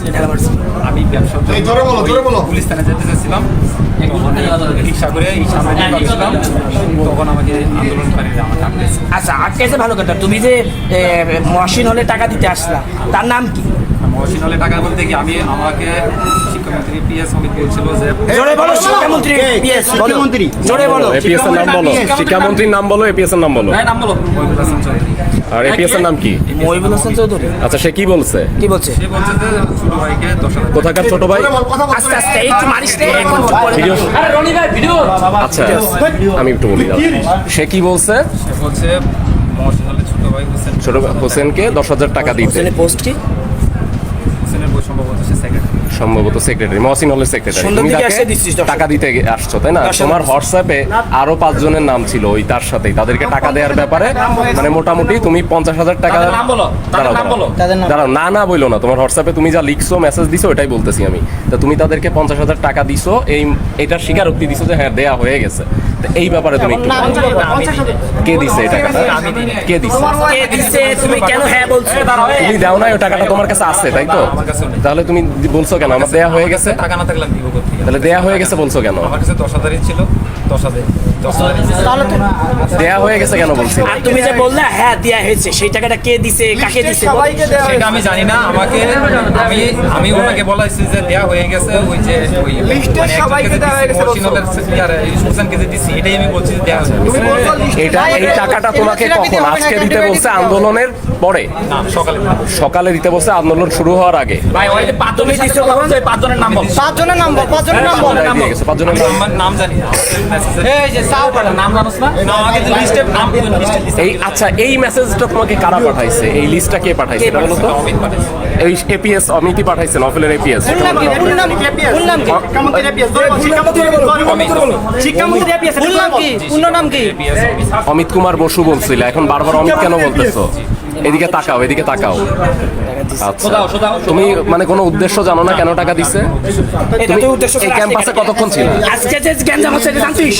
মারছিলে ঢাকা আমি ব্যবসা এই জোরে বলো, জোরে বলো। পুলিশ থানায় যেতে চাচ্ছিলাম। রিক্সা করে এই সামনে দিয়ে তখন আমাকে আন্দোলনকারীরা আমাকে আটকেছে। আচ্ছা আটকেছে ভালো কথা। তুমি যে মশিন হলে টাকা দিতে আসলা তার নাম কি? মহসিন হলে টাকা বলতে কি আমি আমাকে শিক্ষামন্ত্রী পি এস অমিত বলছিল যে জোরে বলো শিক্ষামন্ত্রী। জোরে বলো এপিএস এর নাম বলো শিক্ষামন্ত্রীর নাম বলো এপিএস এর নাম বলো। নাম বলো মহিবুল হাসান চৌধুরী। আর এপিএস এর নাম কি? মহিবুল হাসান চৌধুরী। আচ্ছা সে কি বলছে? কি বলছে? সে বলছে যে ছোট ভাইকে দশ হাজার কোথাকার ছোট ভাই? আস্তে আস্তে একটু মারিস রে, এখন চুপ করে ভিডিও। আচ্ছা আমি একটু বলি দাও। সে কি বলছে? সে বলছে মহসিন হলে ছোট ভাই হোসেন। ছোট হোসেনকে দশ হাজার টাকা দিতে। হোসেনের পোস্ট কি হোসেনের বই সম্ভবত সে সেক্রেটারি সম্ভবত সেক্রেটারি মহসিন হলের সেক্রেটারি তুমি তাকে টাকা দিতে আসছো তাই না? তোমার হোয়াটসঅ্যাপে আরও পাঁচজনের নাম ছিল ওই তার সাথেই। তাদেরকে টাকা দেওয়ার ব্যাপারে মানে মোটামুটি তুমি পঞ্চাশ হাজার টাকা নাম বলো, তাদের দাঁড়াও, না না বইলো না। তোমার হোয়াটসঅ্যাপে তুমি যা লিখছো মেসেজ দিছো এটাই বলতেছি আমি। তা তুমি তাদেরকে পঞ্চাশ হাজার টাকা দিছো এই এটার স্বীকারোক্তি দিছো যে হ্যাঁ দেয়া হয়ে গেছে। এই ব্যাপারে তুমি একটু কে দিছে এই টাকাটা কে দিছে? কে দিচ্ছে তুমি কেন হ্যাঁ বলছো? তুমি দাও না ওই টাকাটা তোমার কাছে আছে তাই তো। তাহলে তুমি বলছো কেন? আমার দেয়া হয়ে গেছে? টাকা না থাকলে দিব? তাহলে দেয়া হয়ে গেছে বলছো কেন? আমার কাছে দশ হাজারই ছিল দশ হাজার। দশ হাজারই ছিল। দেয়া হয়ে গেছে কেন বলছি? আর তুমি যে বললে হ্যাঁ দেয়া হয়েছে সেই টাকাটা কে দিছে কাকে দিছে সেটা আমি জানি না আমাকে আমি আমি ওনাকে বলাইছি যে দেয়া হয়ে গেছে ওই যে ওই মানে সবাইকে দেওয়া হয়ে গেছে হোসেনকে যে দিছি। এটাই আমি বলছি যে গেছে এটা এই টাকাটা তোমাকে কখন? আজকে দিতে বলছে আন্দোলনের পরে? সকালে। সকালে দিতে বলছে আন্দোলন শুরু হওয়ার আগে। ভাই ওই যে তুমি দিছো কখন পাঁচজনের নাম বল। পাঁচজনের নাম বল পাঁচজনের নাম বল। পাঁচজনের নাম। আমার নাম জানি না। এই যে সাউ পাড়া নাম জানোস না? না আমাকে যে লিস্টে নাম লিস্টে এই আচ্ছা এই মেসেজটা তোমাকে কারা পাঠাইছে? এই লিস্টটা কে পাঠাইছে? এটা বলো তো। এই এপিএস অমিতি পাঠাইছেন অফিলের এপিএস অমিত কুমার বসু বলছিল এখন বারবার অমিত কেন বলতেছো? এদিকে তাকাও এদিকে তাকাও। আচ্ছা। তুমি মানে কোনো উদ্দেশ্য জানো না কেন টাকা দিছে? তুমি এই ক্যাম্পাসে কতক্ষণ ছিল? আজকে যে গ্যাঞ্জাম হচ্ছে এটা জানতিস?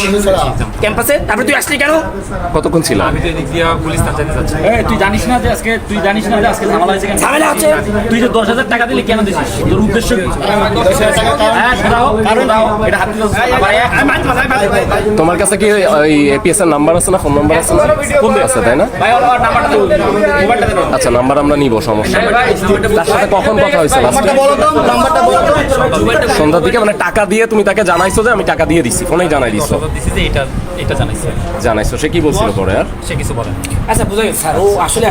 ক্যাম্পাসে? তারপরে তুই আসলি কেন? কতক্ষণ ছিল? আমি তো এদিক দিয়ে পুলিশ এই, তুই জানিস না যে আজকে তুই জানিস না যে আজকে ঝামেলা হয়েছে কেন? ঝামেলা হচ্ছে তুই যে দশ হাজার টাকা দিলি কেন দিছিস? তোর উদ্দেশ্য কি? হ্যাঁ শোনাও শোনাও এটা হাত তোমার কাছে কি ওই এপিএস এর নাম্বার আছে না ফোন নাম্বার আছে না? ফোন আছে তাই না? ভাই ওর নাম্বারটা দাও দাও। আচ্ছা নাম্বার আমরা নিব সমস্যা তার সাথে কখন কথা হয়েছে লাস্টে বলো তো নাম্বারটা বলো তো। সন্ধ্যার দিকে মানে টাকা দিয়ে তুমি তাকে জানাইছো যে আমি টাকা দিয়ে দিছি ফোনেই জানাই দিছো? খবর দিছি যে এটা এটা জানাইছে। জানাইছো সে কি বলছিল পরে আর? সে কিছু বলে আচ্ছা বুঝা গেছে। স্যার ও আসলে